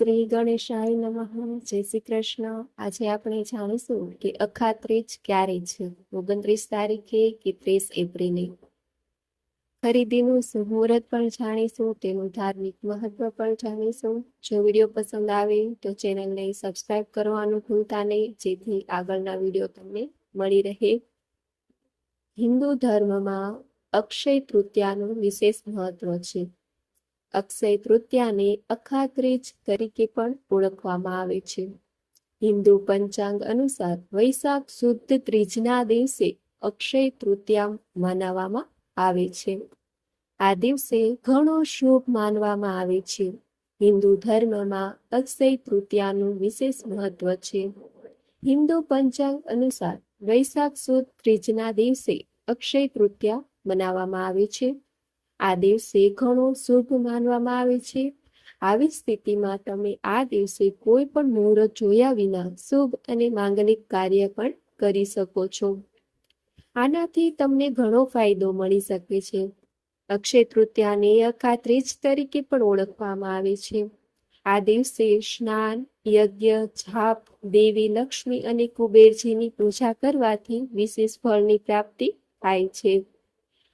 શ્રી ગણેશાય નમઃ. જય શ્રી કૃષ્ણ. આજે આપણે જાણીશું કે અખાત્રીજ ક્યારે છે? ઓગણત્રીસ તારીખે કે ત્રીસ એપ્રિલે? ખરીદીનું મુહૂર્ત પણ જાણીશું, તેનું ધાર્મિક મહત્વ પણ જાણીશું. જો વીડિયો પસંદ આવે તો ચેનલને સબસ્ક્રાઇબ કરવાનું ભૂલતા નહીં, જેથી આગળના વીડિયો તમને મળી રહે. હિન્દુ ધર્મમાં અક્ષય તૃતીયાનું વિશેષ મહત્વ છે. અક્ષય તૃતીયાને અખાત્રીજ તરીકે પણ ઓળખવામાં આવે છે. હિન્દુ પંચાંગ અનુસાર વૈશાખ શુદ્ધ ત્રીજના દિવસે અક્ષય તૃતીયા મનાવવામાં આવે છે. આ દિવસે ઘણો શુભ માનવામાં આવે છે. હિન્દુ ધર્મમાં અક્ષય તૃતીયાનું વિશેષ મહત્વ છે. હિન્દુ પંચાંગ અનુસાર વૈશાખ સુદ ત્રીજના દિવસે અક્ષય તૃતીયા મનાવવામાં આવે છે. આ દિવસે ઘણો શુભ માનવામાં આવે છે. આવી સ્થિતિમાં તમે આ દિવસે કોઈ પણ મુહૂર્ત જોયા વિના શુભ અને માંગલિક કાર્ય પણ કરી શકો છો. આનાથી તમને ઘણો ફાયદો મળી શકે છે. અક્ષય તૃતીયાને અખાત્રીજ તરીકે પણ ઓળખવામાં આવે છે. આ દિવસે સ્નાન, યજ્ઞ, જાપ, દેવી, લક્ષ્મી અને કુબેરજીની પૂજા કરવાથી વિશેષ ફળની પ્રાપ્તિ થાય છે.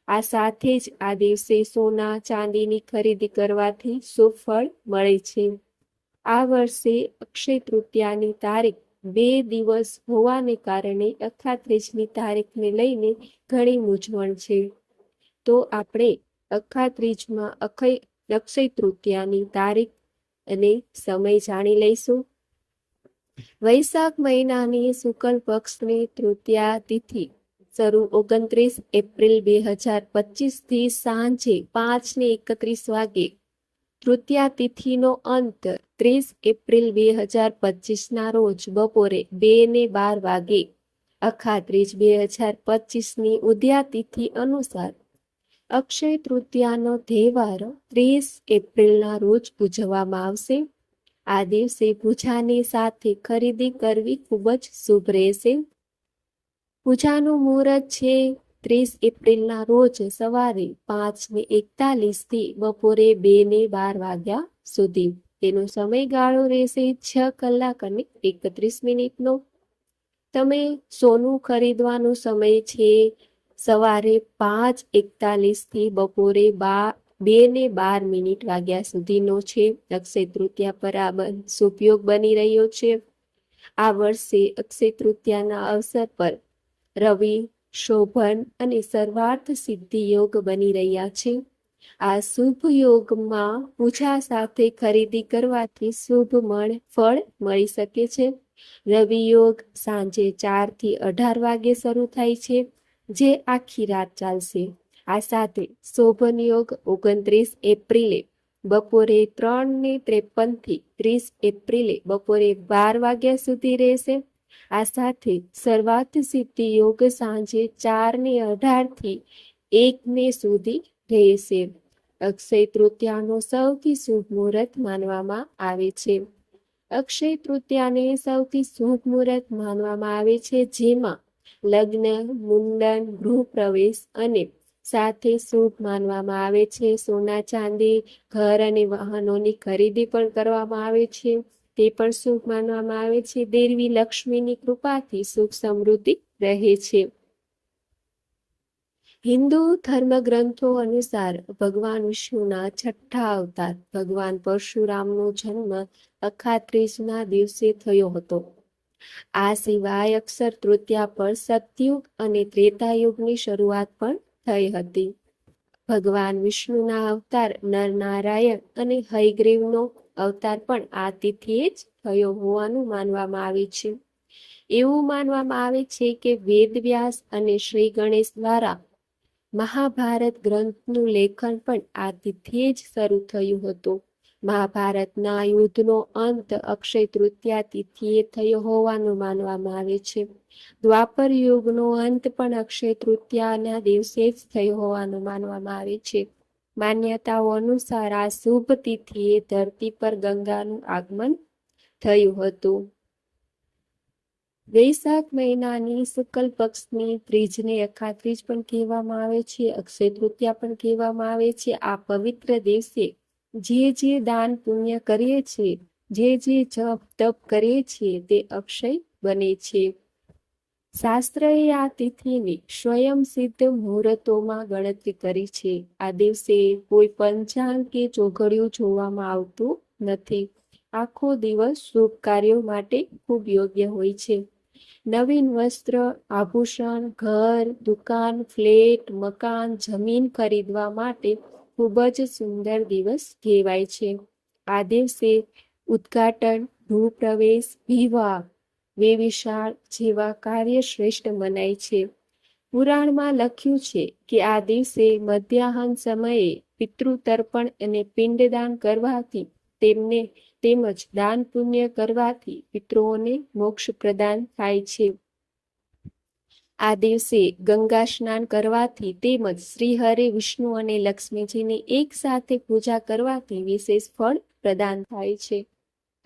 આ સાથે જ આ દિવસે સોના, ચાંદીની ખરીદી કરવાથી શુભ ફળ મળે છે. આ વર્ષે અક્ષય તૃતીયાની તારીખ બે દિવસ હોવાને કારણે અખાત્રીજની તારીખને લઈને ઘણી મૂંઝવણ છે. તો આપણે અખાત્રીજમાં અખય, અક્ષય તૃતીયાની તારીખ અને સમય જાણી લઈશું. વૈશાખ મહિનાની શુક્લ પક્ષની તૃતીયા તિથિ શરૂ ઓગણત્રીસ એપ્રિલ બે હજાર પચીસથી સાંજે પાંચ ને એકત્રીસ વાગે. તૃતીયા તિથિનો અંત ત્રીસ એપ્રિલ બે હજાર પચીસના રોજ બપોરે બે ને બાર વાગે. અખાત્રીજ બે હજાર પચીસની ઉદ્યા તિથિ અનુસાર અક્ષય તૃતીયાનો તહેવાર ત્રીસ એપ્રિલના રોજ ઉજવવામાં આવશે. આ દિવસે પૂજાની સાથે ખરીદી કરવી ખૂબ જ શુભ રહેશે. પૂજાનું મુહૂર્ત છે ત્રીસ એપ્રિલના રોજ સવારે પાંચ ને એકતાલીસથી બપોરે બે ને બાર વાગ્યા સુધી. તેનો સમયગાળો રહેશે છ કલાક અને એકત્રીસ મિનિટનો. તમે સોનું ખરીદવાનો સમય છે સવારે પાંચ એકતાલીસથી બપોરે બા, બે ને બાર મિનિટ વાગ્યા સુધીનો છે. અક્ષય તૃતીયા પર આ સુપયોગ બની રહ્યો છે. આ વર્ષે અક્ષય તૃતીયાના અવસર પર રવિ, શોભન અને સર્વાર્થ સિદ્ધિ યોગ બની રહ્યા છે. આ શુભ યોગમાં પૂજા સાથે ખરીદી કરવાથી શુભ મળ, ફળ મળી શકે છે. રવિ યોગ સાંજે ચારથી અઢાર વાગે શરૂ થાય છે, જે આખી રાત ચાલશે. આ સાથે શોભન યોગ ઓગણત્રીસ એપ્રિલે, બપોરે ત્રણ ને ત્રેપનથી ત્રીસ એપ્રિલે બપોરે બાર વાગ્યા સુધી રહેશે. આ સાથે સર્વાર્થ સિદ્ધિ યોગ સાંજે ચાર ને અઢારથી એક ને સુધી રહેશે. અક્ષય તૃતીયાનો સૌથી શુભ મુહૂર્ત માનવામાં આવે છે. અક્ષય તૃતીયાને સૌથી શુભ મુહૂર્ત માનવામાં આવે છે જેમાં લગ્ન, મુંડન ગૃહ પ્રવેશ અને સાથે શુભ માનવામાં આવે છે. સોના ચાંદી, ઘર અને વાહનોની ખરીદી પણ કરવામાં આવે છે. તે પણ શુભ માનવામાં આવે છે. દેવી લક્ષ્મીની કૃપાથી સુખ સમૃદ્ધિ રહે છે. હિન્દુ ધર્મ ગ્રંથો અનુસાર ભગવાન વિષ્ણુના છઠ્ઠા અવતાર ભગવાન પરશુરામનો જન્મ અખાત્રીસના દિવસે થયો હતો. આ સિવાય અક્ષર તૃતીયા પર સતયુગ અને ત્રેતાયુગની શરૂઆત પણ થઈ હતી. ભગવાન વિષ્ણુના અવતાર નરનારાયણ અને હયગ્રીવનો અવતાર પણ આ તિથિએ જ થયો હોવાનું માનવામાં આવે છે. એવું માનવામાં આવે છે કે વેદવ્યાસ અને શ્રી ગણેશ દ્વારા મહાભારત ગ્રંથનું લેખન પણ આ તિથિએ જ શરૂ થયું હતું. મહાભારતના યુદ્ધનો અંત અક્ષય તૃતીયા તિથિએ થયો હોવાનું માનવામાં આવે છે. દ્વાપર યુગનો અંત પણ અક્ષય તૃતીયાના દિવસે જ થયો હોવાનું માનવામાં આવે છે. માન્યતાઓ અનુસાર આ શુભ તિથિએ ધરતી પર ગંગાનું આગમન થયું હતું. વૈશાખ મહિનાની શુક્લ પક્ષની ત્રીજને અખાત્રીજ પણ કહેવામાં આવે છે, અક્ષય તૃતીયા પણ કહેવામાં આવે છે. આ પવિત્ર દિવસે જે જે દાન પુણ્ય કરીએ છીએ, જે જે જપ તપ કરીએ છીએ તે અક્ષય બને છે. શાસ્ત્રએ આ તિથિની સ્વયં સિદ્ધ મુહૂર્તોમાં ગણતરી કરી છે. આ દિવસે કોઈ પંચાંગ કે ચોઘડિયું જોવામાં આવતું નથી. આખો દિવસ શુભ કાર્યો માટે ખૂબ યોગ્ય હોય છે. નવીન વસ્ત્ર, આભૂષણ, ઘર, દુકાન, ફ્લેટ, મકાન, જમીન ખરીદવા માટે ખૂબ જ સુંદર દિવસ કહેવાય છે. આ દિવસે ઉદ્ઘાટન ગૃહપ્રવેશ વિવાહ વેવિશાળ જેવા કાર્ય શ્રેષ્ઠ મનાય છે. પુરાણમાં લખ્યું છે કે આ દિવસે મધ્યાહન સમયે પિતૃતર્પણ અને પિંડદાન કરવાથી તેમને તેમજ દાન પુણ્ય કરવાથી પિતૃઓને મોક્ષ પ્રદાન થાય છે. આ દિવસે ગંગા સ્નાન કરવાથી તેમજ શ્રી હરિ વિષ્ણુ અને લક્ષ્મીજીની એક સાથે પૂજા કરવાથી વિશેષ ફળ પ્રદાન થાય છે.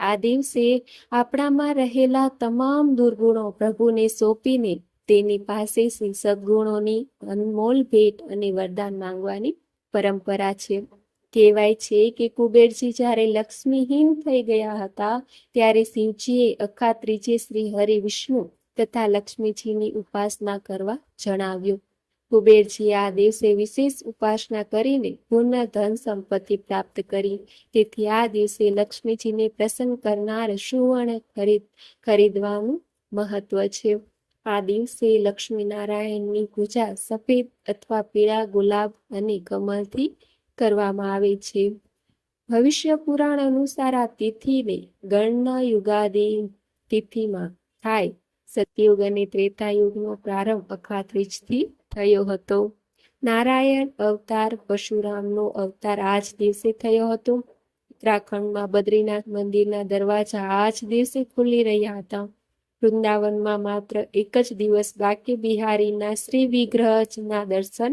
આ દિવસે આપણામાં રહેલા તમામ દુર્ગુણો પ્રભુને સોંપીને તેની પાસે સદગુણોની અનમોલ ભેટ અને વરદાન માંગવાની પરંપરા છે. કહેવાય છે કે કુબેરજી જ્યારે લક્ષ્મીહીન થઈ ગયા હતા, ત્યારે શિવજીએ અખા ત્રીજે શ્રી હરિ વિષ્ણુ તથા લક્ષ્મીજીની ઉપાસના કરવા જણાવ્યું. કુબેરજીએ આ દિવસે વિશેષ ઉપાસના કરીને પૂર્ણ ધન સંપત્તિ પ્રાપ્ત કરી. તેથી આ દિવસે લક્ષ્મીજીને પ્રસન્ન કરનાર સુવર્ણ ખરીદ, ખરીદવાનું મહત્વ છે. આ દિવસે લક્ષ્મી નારાયણની પૂજા સફેદ અથવા પીળા ગુલાબ અને કમળથી કરવામાં આવે છે. ભવિષ્ય પુરાણ અનુસાર આ તિથિને ગણના યુગાદી તિથિમાં થાય. સતયુગ અને ત્રેતા યુગનો પ્રારંભ અખાત્રીજથી થયો હતો. નારાયણ અવતાર પરશુરામનો અવતાર આ જ દિવસે થયો હતો. ઉત્તરાખંડમાં બદ્રીનાથ મંદિરના દરવાજા આ જ દિવસે ખુલી રહ્યા હતા. વૃંદાવનમાં માત્ર એક જ દિવસ બાકી બિહારીના શ્રી વિગ્રહના દર્શન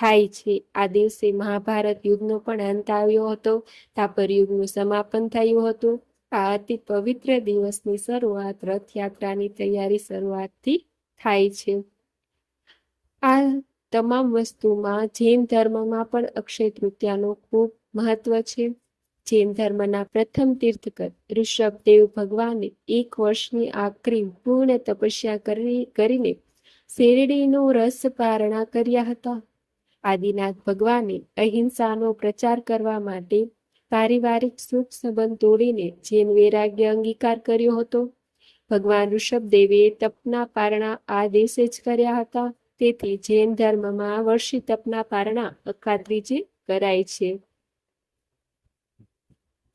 થાય છે. આ દિવસે મહાભારત યુગનો પણ અંત આવ્યો હતો. તાપર યુગનું સમાપન થયું હતું. આ અતિ પવિત્ર દિવસની શરૂઆત રથયાત્રાની તૈયારી શરૂઆતથી થાય છે. આ તમામ વસ્તુમાં જૈન ધર્મમાં પણ અક્ષય તૃતીયાનો ખૂબ મહત્વ છે. જૈન ધર્મના પ્રથમ તીર્થકર ઋષભદેવ ભગવાને એક વર્ષની આખરી પૂર્ણ તપસ્યા કરી, કરીને શેરડીનો રસ પારણા કર્યા હતા. આદિનાથ ભગવાને અહિંસાનો પ્રચાર કરવા માટે પારિવારિક સુખ સંબંધ તોડીને જૈન વૈરાગ્ય અંગીકાર કર્યો હતો. ભગવાન ઋષભદેવે તપના પારણા આ દેશે જ કર્યા હતા. તેથી જૈન ધર્મમાં વર્ષી તપના પારણા અખાત્રીજે કરાય છે.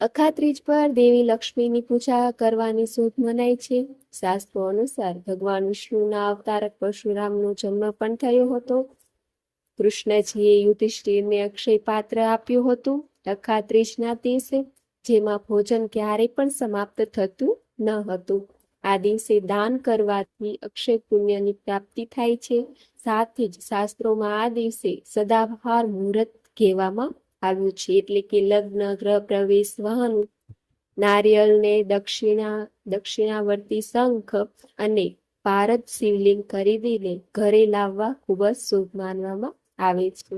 અખાત્રીજ પર દેવી લક્ષ્મીની પૂજા કરવાની શોધ મનાય છે. શાસ્ત્રો અનુસાર ભગવાન વિષ્ણુના અવતારક પરશુરામનો જન્મ પણ થયો હતો. કૃષ્ણજીએ યુધિષ્ઠિરને અક્ષય પાત્ર આપ્યું હતું અખાત્રીજના દિવસે, જેમાં ભોજન ક્યારેય પણ સમાપ્ત થતું ન હતું. આ દિવસે દાન કરવાથી અક્ષય પુણ્યની પ્રાપ્તિ થાય છે. સાથે જ શાસ્ત્રોમાં આ દિવસે સદાભાર મુહૂર્ત કહેવામાં આવ્યું છે. એટલે કે લગ્ન, ગ્રહ પ્રવેશ, વહન, નારિયેળને દક્ષિણા, દક્ષિણાવર્તી શંખ અને ભારત શિવલિંગ ખરીદીને ઘરે લાવવા ખૂબ જ શુભ માનવામાં આવે છે.